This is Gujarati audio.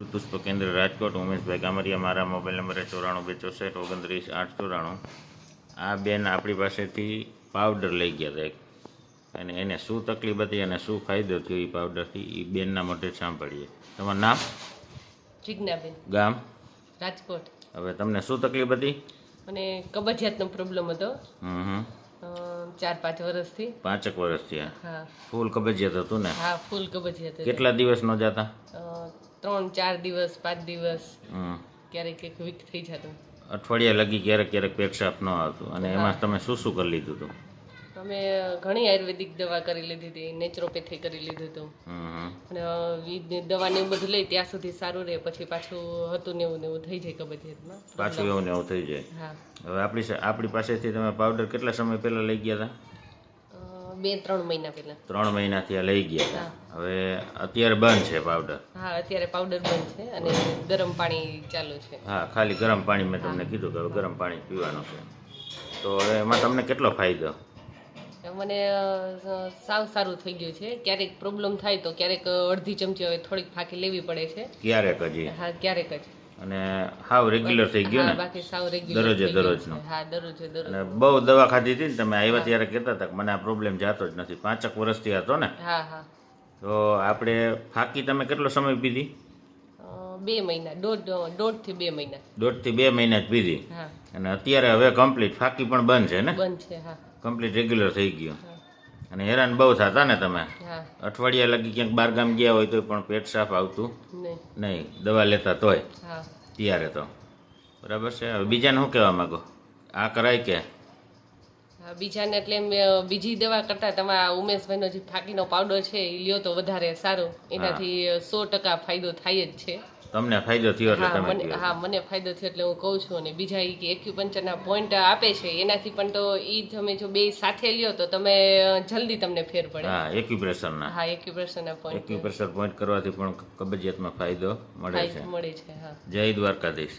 પુષ્પ કેન્દ્ર રાજકોટ ઉમેશભાઈ કામરિયા મારા મોબાઈલ નંબર ચોરાણું બે ચોસઠ ઓગણત્રીસ આઠ ચોરાણું. આ બેન આપણી પાસેથી પાવડર લઈ ગયા હતા એક. અને એને શું તકલીફ હતી અને શું ફાયદો થયો એ પાવડરથી એ બેનના મોઢે સાંભળીએ. તમારું નામ? જિજ્ઞાબેન. ગામ? રાજકોટ. હવે તમને શું તકલીફ હતી? મને કબજિયાતનો પ્રોબ્લેમ હતો. ચાર પાંચ વર્ષથી. પાંચેક વર્ષથી હા. ફૂલ કબજિયાત હતું ને? હા ફૂલ કબજિયાત કેટલા દિવસ ન જતા? ત્રણ ચાર દિવસ પાંચ દિવસ ક્યારેક એક વીક થઈ જતું. અઠવાડિયા લગી ક્યારેક ક્યારેક પેક્ષાપ ન આવતું. અને એમાં તમે શું શું કરી લીધું હતું અમે ઘણી આયુર્વેદિક દવા કરી લીધી હતી. નેચરોપેથી કરી લીધું હતું. અને દવા ને એવું બધું લઈ ત્યાં સુધી સારું રહે. પછી પાછું હતું ને એવું ને એવું થઈ જાય કબજિયાતમાં. પાછું એવું ને એવું થઈ જાય. હા. હવે આપણી આપણી પાસેથી તમે પાવડર કેટલા સમય પહેલા લઈ ગયા હતા બે ત્રણ મહિના પહેલા. ત્રણ મહિનાથી આ લઈ ગયા હતા. હવે અત્યારે બંધ છે પાવડર હા અત્યારે પાવડર બંધ છે અને ગરમ પાણી ચાલુ છે. હા ખાલી ગરમ પાણી મેં તમને કીધું કે ગરમ પાણી પીવાનું છે. તો હવે એમાં તમને કેટલો ફાયદો? મને સાવ સારું થઈ ગયું છે. ક્યારેક પ્રોબ્લેમ થાય તો ક્યારેક અડધી ચમચી હવે થોડીક ફાંકી લેવી પડે છે. ક્યારેક હજી? હા ક્યારેક જ. અને હાવ રેગ્યુલર થઈ ગયો ને? બાકી સાવ રેગ્યુલર દરરોજે દરરોજનો? હા દરરોજે દરરોજ. અને બહુ દવા ખાધી હતી ને તમે આવ્યા ત્યારે કહેતા હતા કે મને આ પ્રોબ્લેમ જાતો જ નથી. પાંચક વર્ષથી હતો ને? હા હા. તો આપણે ફાકી તમે કેટલો સમય પીધી? બે મહિના દોઢ દોઢથી બે મહિના. દોઢથી બે મહિના જ પીધી. અને અત્યારે હવે કમ્પ્લીટ ફાકી પણ બંધ છે ને? બંધ છે હા. કમ્પ્લીટ રેગ્યુલર થઈ ગયું. અને હેરાન બહુ થતા ને તમે. અઠવાડિયા લગી ક્યાંક બાર ગામ ગયા હોય તો પણ પેટ સાફ આવતું નહીં. દવા લેતા તોય. ત્યારે તો. બરાબર છે. હવે બીજાને શું કહેવા માંગો? આ કરાય કે? બીજાને એટલે બીજી દવા કરતા તમારા ઉમેશભાઈનો જે ફાકીનો પાવડર છે એ લ્યો તો વધારે સારો. એનાથી સો ટકા ફાયદો થાય જ છે. તમને ફાયદો થયો એટલે હા તમે મને હા મને ફાયદો થયો એટલે હું કહું છું. અને બીજા એ કે એક્યુપંચરના પોઈન્ટ આપે છે એનાથી પણ તો એ તમે જો બે સાથે લ્યો તો તમે જલ્દી તમને ફેર પડે. હા એક્યુપ્રેશરના હા એક્યુપ્રેશરના પોઈન્ટ એક્યુપ્રેશર પોઈન્ટ કરવાથી પણ કબજિયાતમાં ફાયદો મળે છે. મળે છે હા. જય દ્વારકાધીશ.